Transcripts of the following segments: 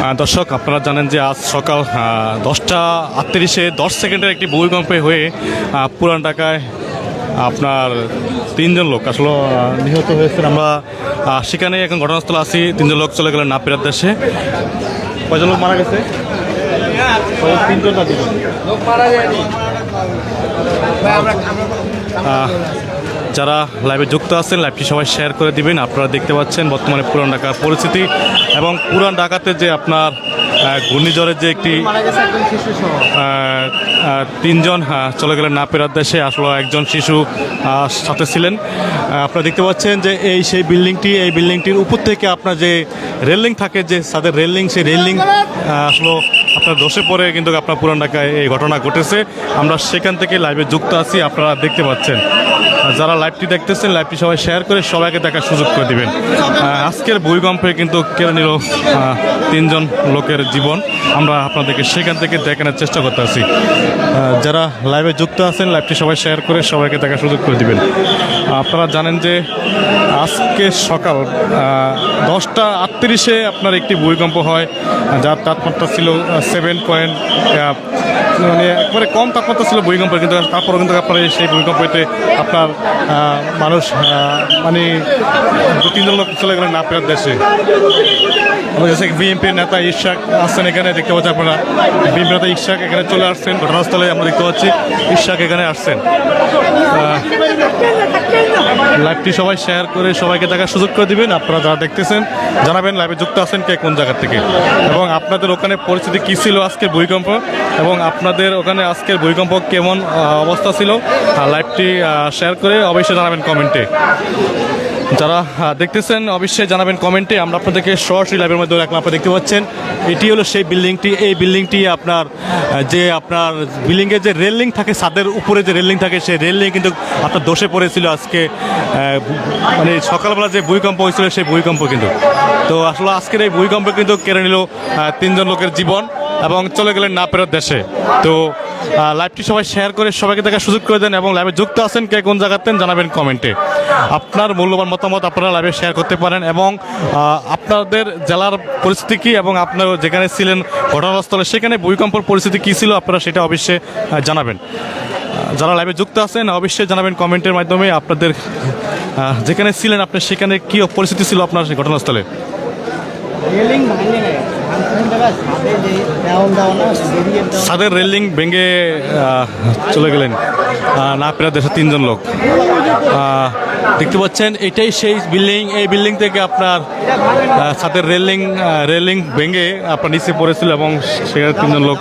দর্শক, আপনারা জানেন যে আজ সকাল দশটা আটত্রিশে দশ সেকেন্ডের একটি ভূমিকম্পে হয়ে পুরান ঢাকায় আপনার তিনজন লোক আসলে নিহত হয়েছেন। আমরা সেখানে এখন ঘটনাস্থলে আছি। তিনজন লোক চলে গেলেন নাপিরার দেশে। কয়জন লোক মারা গেছে? তিনজন যারা লাইভে যুক্ত আছেন লাইভটি সবাই শেয়ার করে দিবেন। আপনারা দেখতে পাচ্ছেন বর্তমানে পুরান ঢাকার পরিস্থিতি এবং পুরান ঢাকাতে যে আপনার ঘূর্ণিঝড়ের যে একটি তিনজন চলে গেলেন না নাপেরার দেশে। আসলে একজন শিশু সাথে ছিলেন। আপনারা দেখতে পাচ্ছেন যে এই সেই বিল্ডিংটি, এই বিল্ডিংটির উপর থেকে আপনার যে রেলিং থাকে, যে তাদের রেলিং, সেই রেলিং আসলে আপনার ধসে পড়ে কিন্তু আপনার পুরান ঢাকায় এই ঘটনা ঘটেছে। আমরা সেখান থেকে লাইভে যুক্ত আছি, আপনারা দেখতে পাচ্ছেন। যারা লাইভটি দেখতেছেন লাইভটি সবাই শেয়ার করে সবাইকে দেখার সুযোগ করে দিবেন। আজকের ভূমিকম্পে কিন্তু কেড়ে নিল তিনজন লোকের জীবন। আমরা আপনাদেরকে সেখান থেকে দেখানোর চেষ্টা করতে আছি। যারা লাইভে যুক্ত আছেন লাইভটি সবাই শেয়ার করে সবাইকে দেখার সুযোগ করে দিবেন। আপনারা জানেন যে আজকে সকাল দশটা আটত্রিশে আপনার একটি ভূমিকম্প হয়, যার তাপমাত্রা ছিল সেভেন পয়েন্ট মানে একবারে কম তাপমাত্রা ছিল ভূমিকম্প কিন্তু তারপরও কিন্তু আপনার সেই ভূমিকম্পতে আপনার মানুষ মানে দু, তিনজন লোক চলে গেলেন আপনার দেশে। আমাদের বিএনপির নেতা ইশাক আসছেন এখানে দেখতে পাচ্ছি আপনারা। বিএনপি নেতা ইশাক এখানে চলে আসছেন। ঘটনাস্থলে আমরা দেখতে পাচ্ছি ইশাক এখানে আসছেন। লাইভটি সবাই শেয়ার করে সবাইকে দেখার সুযোগ করে দিবেন। আপনারা যারা দেখতেছেন, জানাবেন লাইভে যুক্ত আছেন কে কোন জায়গা থেকে। এবং আপনাদের ওখানে পরিস্থিতি কী ছিল আজকে ভূমিকম্প? এবং আপনাদের ওখানে আজকের ভূমিকম্প কেমন অবস্থা ছিল লাইভটি শেয়ার করে অবশ্যই জানাবেন কমেন্টে যারা দেখতেছেন, অবশ্যই জানাবেন কমেন্টে। আমরা আপনাদেরকে সরাসরি লাইভের মধ্যে রাখলাম। আপনারা দেখতে পাচ্ছেন, এটি হলো সেই বিল্ডিংটি। এই বিল্ডিংটি আপনার যে আপনার বিল্ডিংয়ের যে রেলিং থাকে, ছাদের উপরে যে রেলিং থাকে, সেই রেলিং কিন্তু আপনার দোষে পড়েছিল আজকে মানে সকালবেলা যে ভূমিকম্প হয়েছিল, সেই ভূমিকম্প কিন্তু। তো আসলে আজকের এই ভূমিকম্প কিন্তু কেড়ে নিল তিনজন লোকের জীবন এবং চলে গেলেন না ফেরত দেশে। তো লাইভটি সবাই শেয়ার করে সবাইকে দেখার সুযোগ করে দেন এবং লাইভে যুক্ত আছেন কে কোন জায়গাতেন জানাবেন কমেন্টে আপনার মূল্যবান মতামত আপনারা লাইভে শেয়ার করতে পারেন এবং আপনাদের জেলার পরিস্থিতি কী এবং আপনারা যেখানে ছিলেন, ঘটনাস্থলে সেখানে ভূমিকম্পের পরিস্থিতি কী ছিল আপনারা সেটা অবশ্যই জানাবেন। যারা লাইভে যুক্ত আছেন অবশ্যই জানাবেন কমেন্টের মাধ্যমে আপনাদের যেখানে ছিলেন আপনি সেখানে কী পরিস্থিতি ছিল আপনার ঘটনাস্থলে। ছাদের রেলিং ভেঙে চলে গেলেন। না প্রায় দেশে তিনজন লোক। দেখতে পাচ্ছেন, এটাই সেই বিল্ডিং, এই বিল্ডিং থেকে আপনার ছাদের রেলিং রেলিং ভেঙে আপনার নিচে পড়েছিল এবং সেখানে তিনজন লোক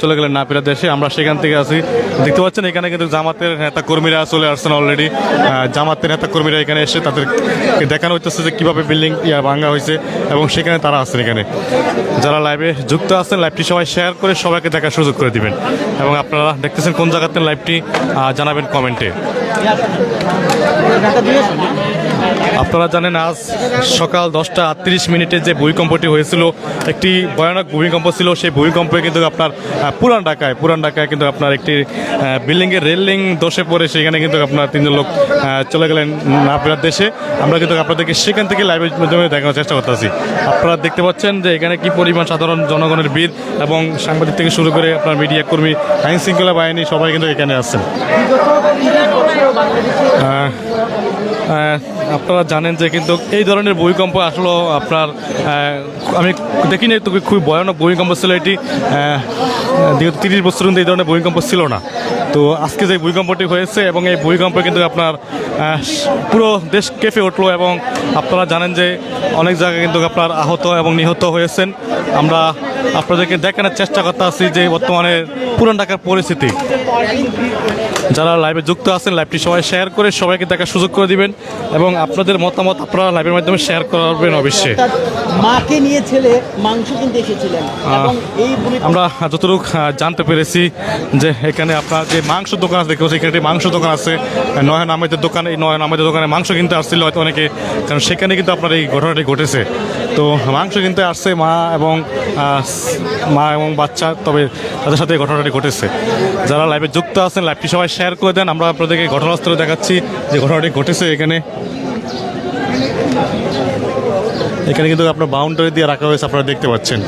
চলে গেলেন না ফেরার দেশে। আমরা সেখান থেকে আছি। দেখতে পাচ্ছেন, এখানে কিন্তু জামাতের নেতা কর্মীরা চলে আসছেন অলরেডি জামাতের নেতা কর্মীরা এখানে এসে তাদেরকে দেখানো হইতেছে যে কীভাবে বিল্ডিং ইয়া ভাঙা হয়েছে এবং সেখানে তারা আছেন এখানে। যারা লাইভে যুক্ত আছেন লাইভটি সবাই শেয়ার করে সবাইকে দেখার সুযোগ করে দিবেন। এবং আপনারা দেখতেছেন কোন জায়গাতে লাইভটি জানাবেন কমেন্টে। আপনারা জানেন আজ সকাল দশটা আটত্রিশ মিনিটে যে ভূমিকম্পটি হয়েছিল, একটি ভয়ানক ভূমিকম্প ছিল। সেই ভূমিকম্পে কিন্তু আপনার পুরান ঢাকায় পুরান ঢাকায় কিন্তু আপনার একটি বিল্ডিংয়ের রেলিং দোষে পড়ে, সেখানে কিন্তু আপনার তিনজন লোক চলে গেলেন ফেরার দেশে। আমরা কিন্তু আপনাদেরকে সেখান থেকে লাইভের মাধ্যমে দেখানোর চেষ্টা করতেছি। আপনারা দেখতে পাচ্ছেন যে এখানে কি পরিমাণ সাধারণ জনগণের ভিড় এবং সাংবাদিক থেকে শুরু করে আপনার মিডিয়া কর্মী আইন শৃঙ্খলা বাহিনী সবাই কিন্তু এখানে আসছেন আপনারা জানেন যে কিন্তু এই ধরনের ভূমিকম্প আসলো আপনার আমি দেখিনি তো খুবই ভয়ানক ভূমিকম্প ছিল এটি। দীর্ঘ তিরিশ বছর এই ধরনের ভূমিকম্প ছিল না। তো আজকে যে ভূমিকম্পটি হয়েছে এবং এই ভূমিকম্পে কিন্তু আপনার পুরো দেশ কেঁপে উঠল এবং আপনারা জানেন যে অনেক জায়গায় কিন্তু আপনার আহত এবং নিহত হয়েছেন। আমরা আপনাদেরকে দেখানোর চেষ্টা করতে আছি যে বর্তমানে পুরান ঢাকার পরিস্থিতি। যারা লাইভে যুক্ত আছেন লাইভটি সবাই শেয়ার করে সবাইকে দেখার সুযোগ করে দিবেন এবং আপনাদের মতামত আপনারা লাইভের মাধ্যমে শেয়ার করবেন অবশ্যই। মাকে নিয়ে ছেলে মাংস কিনতে এসেছিলেন আমরা যতটুকু জানতে পেরেছি যে এখানে আপনার যে মাংস দোকান আছে, দেখতে পাচ্ছি এখানে একটি মাংস দোকান আছে। নয়ন আহমেদের দোকান, এই নয়ন আহমেদের দোকানে মাংস কিনতে আসছিল হয়তো অনেকে, কারণ সেখানে কিন্তু আপনার এই ঘটনাটি ঘটেছে। তো মাংস কিনতে আসছে মা এবং মা এবং বাচ্চা, তবে তাদের সাথে ঘটনাটি ঘটেছে। যারা লাইভে যুক্ত আছেন, লাইভটি সবাই শেয়ার করে দেন। আমরা আপনাদেরকে ঘটনাস্থলে দেখাচ্ছি যে ঘটনাটি ঘটেছে এখানে। এখানে কিন্তু আপনার বাউন্ডারি দিয়ে রাখা হয়েছে, আপনারা দেখতে পাচ্ছেন।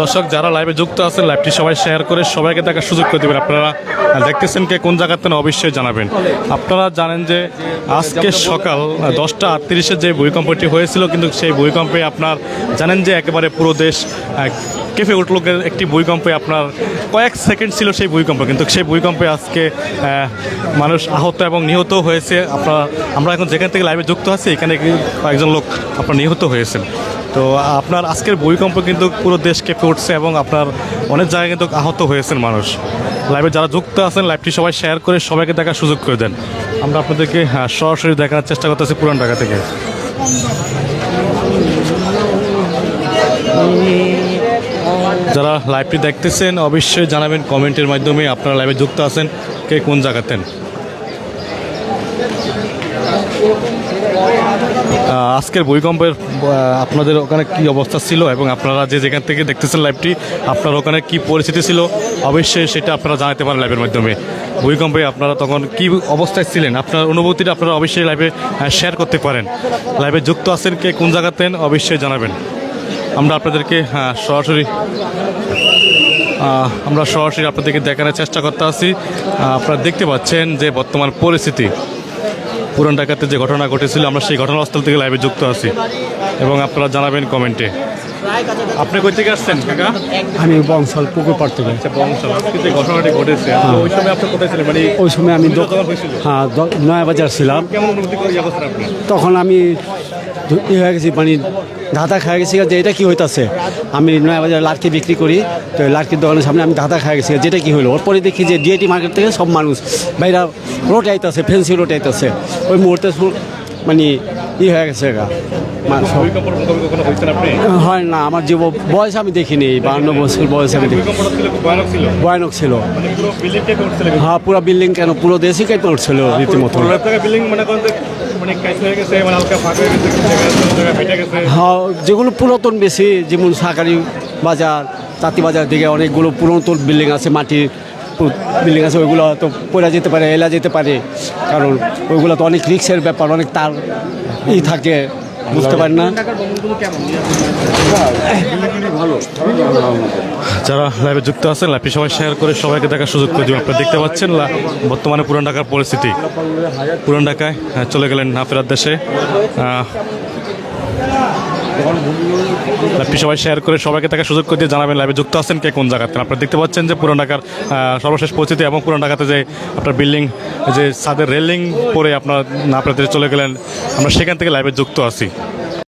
দর্শক, যারা লাইভে যুক্ত আছেন লাইভটি সবাই শেয়ার করে সবাইকে দেখার সুযোগ করে দেবেন। আপনারা দেখতেছেন কে কোন জায়গাতে না, অবশ্যই জানাবেন। আপনারা জানেন যে আজকে সকাল দশটা আটত্রিশে যে ভূমিকম্পটি হয়েছিল, কিন্তু সেই ভূমিকম্পে আপনার জানেন যে একেবারে পুরো দেশ কেঁপে উঠল একটি ভূমিকম্পে আপনার কয়েক সেকেন্ড ছিল সেই ভূমিকম্প কিন্তু সেই ভূমিকম্পে আজকে মানুষ আহত এবং নিহত হয়েছে। আপনার আমরা এখন যেখান থেকে লাইভে যুক্ত আছি এখানে কয়েকজন লোক আপনার নিহত হয়েছেন। তো আপনার আজকের ভূমিকম্প কিন্তু পুরো দেশ কেঁপে উঠছে এবং আপনার অনেক জায়গায় কিন্তু আহত হয়েছেন মানুষ। লাইভে যারা যুক্ত আছেন লাইভটি সবাই শেয়ার করে সবাইকে দেখার সুযোগ করে দেন। আমরা আপনাদেরকে হ্যাঁ, সরাসরি দেখার চেষ্টা করতেছি পুরান ঢাকা থেকে। যারা লাইভটি দেখতেছেন, অবশ্যই জানাবেন কমেন্টের মাধ্যমে আপনারা লাইভে যুক্ত আছেন। কে কোন জায়গাতেন আজকের ভূমিকম্পের আপনাদের ওখানে কি অবস্থা ছিল এবং আপনারা যে যেখান থেকে দেখতেছেন লাইভটি আপনার ওখানে কি পরিস্থিতি ছিল? অবশ্যই সেটা আপনারা জানাতে পারেন লাইভের মাধ্যমে। ভূমিকম্পে আপনারা তখন কি অবস্থায় ছিলেন? আপনার অনুভূতিটা আপনারা অবশ্যই লাইভে শেয়ার করতে পারেন। লাইভে যুক্ত আছেন কে কোন জায়গাতেন, অবশ্যই জানাবেন। আমরা আপনাদেরকে হ্যাঁ, সরাসরি আমরা সরাসরি আপনাদেরকে দেখানোর চেষ্টা করতে আসি। আপনারা দেখতে পাচ্ছেন যে বর্তমান পরিস্থিতি। পুরান ঢাকাতে যে ঘটনা ঘটেছিল আমরা সেই ঘটনাস্থল থেকে লাইভে যুক্ত আছি। এবং আপনারা জানাবেন কমেন্টে আপনি কই থেকে আসছেন কাকা? আমি বংশাল পুকুর পাড় থেকে। আচ্ছা বংশাল। আজকে ঘটনাটি ঘটেছে ওই সময় আপনি কোথায় ছিলেন? মানে ওই সময় আমি হ্যাঁ দ- নয়াবাজার ছিলাম। কেমন অনুভূতি করে অবস্থা আপনি? তখন আমি ই হয়ে গেছি মানে ধাঁধা খাই গেছি যে এটা কি হইতাছে? আমি নয়াবাজার লাটকি বিক্রি করি তো লাটকির দোকানের সামনে আমি ধাঁধা খাই গেছি যেটা কি হলো? ওর পরে দেখি যে ডিআইটি মার্কেট থেকে সব মানুষ বাইরা রোটে আইতাছে ফেন্সি রোটে আইতাছে। ওই মুহূর্তে মানে ই হয়ে গেছে গা মা- সব- ভূমিকম্পর মুখোমুখি কখনো হয়েছেন আপনি? হয় না আমার যে বয়স আমি দেখিনি বান্ন বছর বয়স আমি দেখি ভয়ানক ছিল? মানে। হ্যাঁ পুরো বিল্ডিং কেন? পুরো দেশই কেটে উঠছিল রীতিমতো? মানে মানে হয়ে গেছে মানে হ্যাঁ যেগুলো পুরাতন বেশি যেমন সাকারি বাজার তাঁতি বাজার দিকে অনেকগুলো পুরাতন বিল্ডিং আছে মাটির বিল্ডিং আছে ওইগুলো তো পড়া যেতে পারে এলা যেতে পারে। কারণ ওইগুলো তো অনেক রিক্সের ব্যাপার অনেক তার ই থাকে। বুঝতে পারি না? যারা লাইভে যুক্ত আছেন লাইভটি সবাই শেয়ার করে সবাইকে দেখার সুযোগ করে দিব আপনারা দেখতে পাচ্ছেন বর্তমানে পুরান ঢাকার পরিস্থিতি। পুরান ঢাকায় চলে গেলেন না দেশে লাইভটি সবাই শেয়ার করে সবাইকে তাকে সুযোগ করে দিয়ে জানাবেন লাইভে যুক্ত আছেন কে কোন জায়গাতে। আপনারা দেখতে পাচ্ছেন যে পুরো ঢাকার সর্বশেষ পরিস্থিতি এবং পুরো ঢাকাতে যে আপনার বিল্ডিং যে ছাদের রেলিং পরে আপনার না আপনাদের চলে গেলেন, আমরা সেখান থেকে লাইভে যুক্ত আছি।